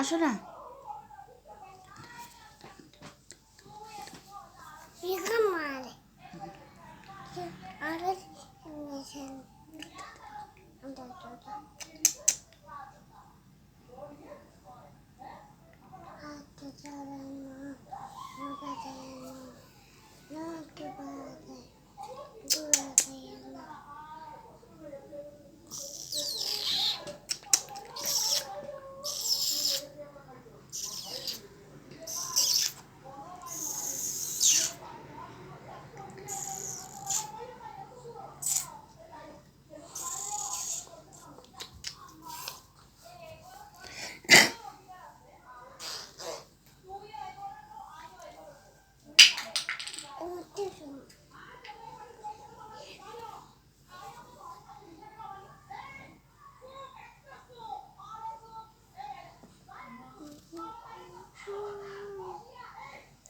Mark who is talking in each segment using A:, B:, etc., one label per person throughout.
A: আসো না।
B: 이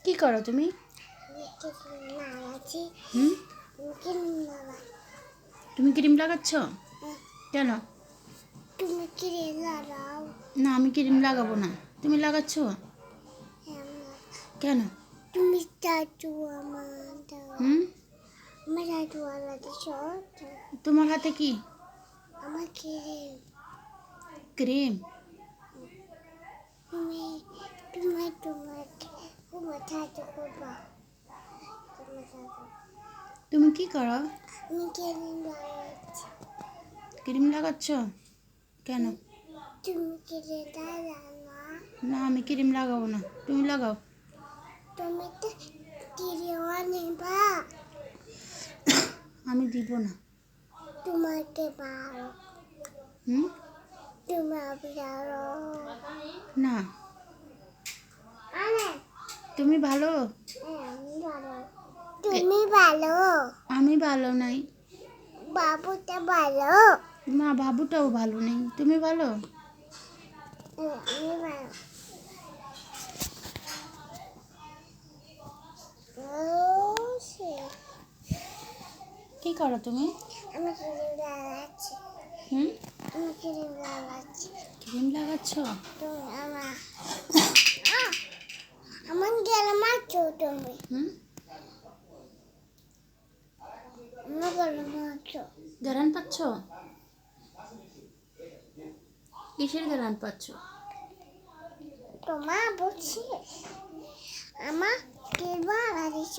A: কি করো তুমি? তুমি ক্রিম লাগাচ্ছ? কেন?
B: তুমি
A: না, আমি ক্রিম লাগাবো না। তুমি লাগাচ্ছ? কেন?
B: তুমি
A: তোমার হাতে কি?
B: আমার ক্রিম?
A: ক্রিম
B: তুমি তোমার তোমার
A: তুমি কি করো? ক্রিম লাগাচ্ছ? কেন?
B: না
A: আমি ক্রিম লাগাবো না। তুমি লাগাও। আমি দিব না।
B: তোমাকে
A: হুম? না। তুমি ভালো?
B: তুমি ভালো?
A: আমি ভালো নাই।
B: বাবুটা ভালো?
A: মা বাবুটাও ভালো নেই। তুমি ভালো?
B: আমি ভালো।
A: কি করো তুমি?
B: আমি ক্রিম লাগাচ্ছি।
A: হুম?
B: আমি ক্রিম লাগাচ্ছি।
A: ক্রিম লাগাচ্ছ?
B: তুমি আমার! আমার গেলে মারছো তুমি
A: হুম?
B: আমার গেলে মারছো
A: গ্যারান পাচ্ছ? কিসের গ্যারান পাচ্ছ?
B: তোমার বলছি আমার ক্রিম লাগাচ্ছ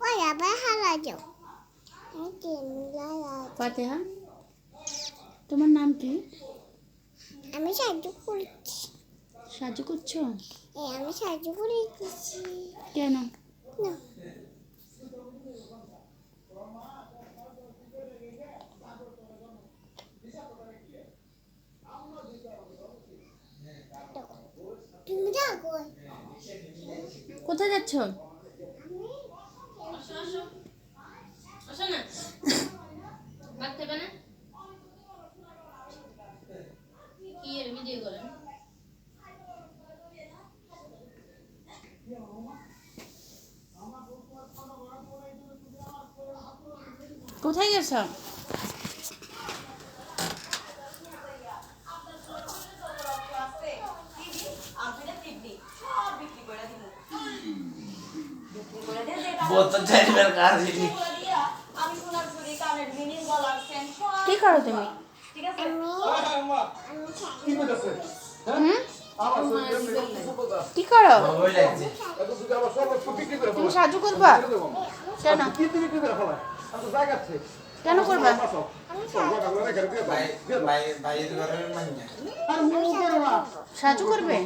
B: ওই আবার আমি ক্রিম
A: ফাতেহা তোমার নাম কি?
B: আমি সাহায্য করেছি।
A: সাহায্য করছ?
B: এই আমি সাহায্য করে দিচ্ছি।
A: কেন?
B: না।
A: কোথায় যাচ্ছ?
C: চেন সব
A: কি করো তুমি?
C: ঠিক আছে
A: হুম কি করো তুমি সাহায্য করবা? কেন? কেন করবা? সাহায্য করবে?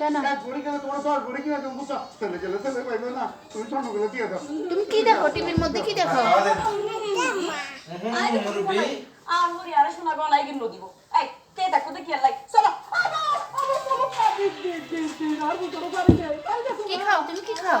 A: কেন? তুমি কি দেখো? টিভির মধ্যে কি দেখো?
D: মুরব্বী।
C: আর মুড়ি আরে সোনা গলায় গিয়ে দিব। এই কে দেখো দেখি আর লাই। চলো।
A: কি খাও? তুমি কি খাও?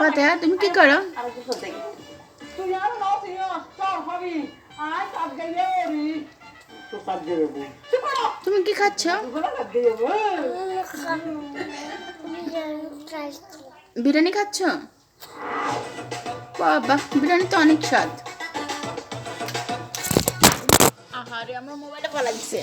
C: ফাতেহা, তুমি কি করো? তুমি কি খাচ্ছ? বিরিয়ানি খাচ্ছ? বাবা, বিরিয়ানি তো অনেক স্বাদ। আহারে, আমার মোবাইলটা ভালো
A: লাগছে।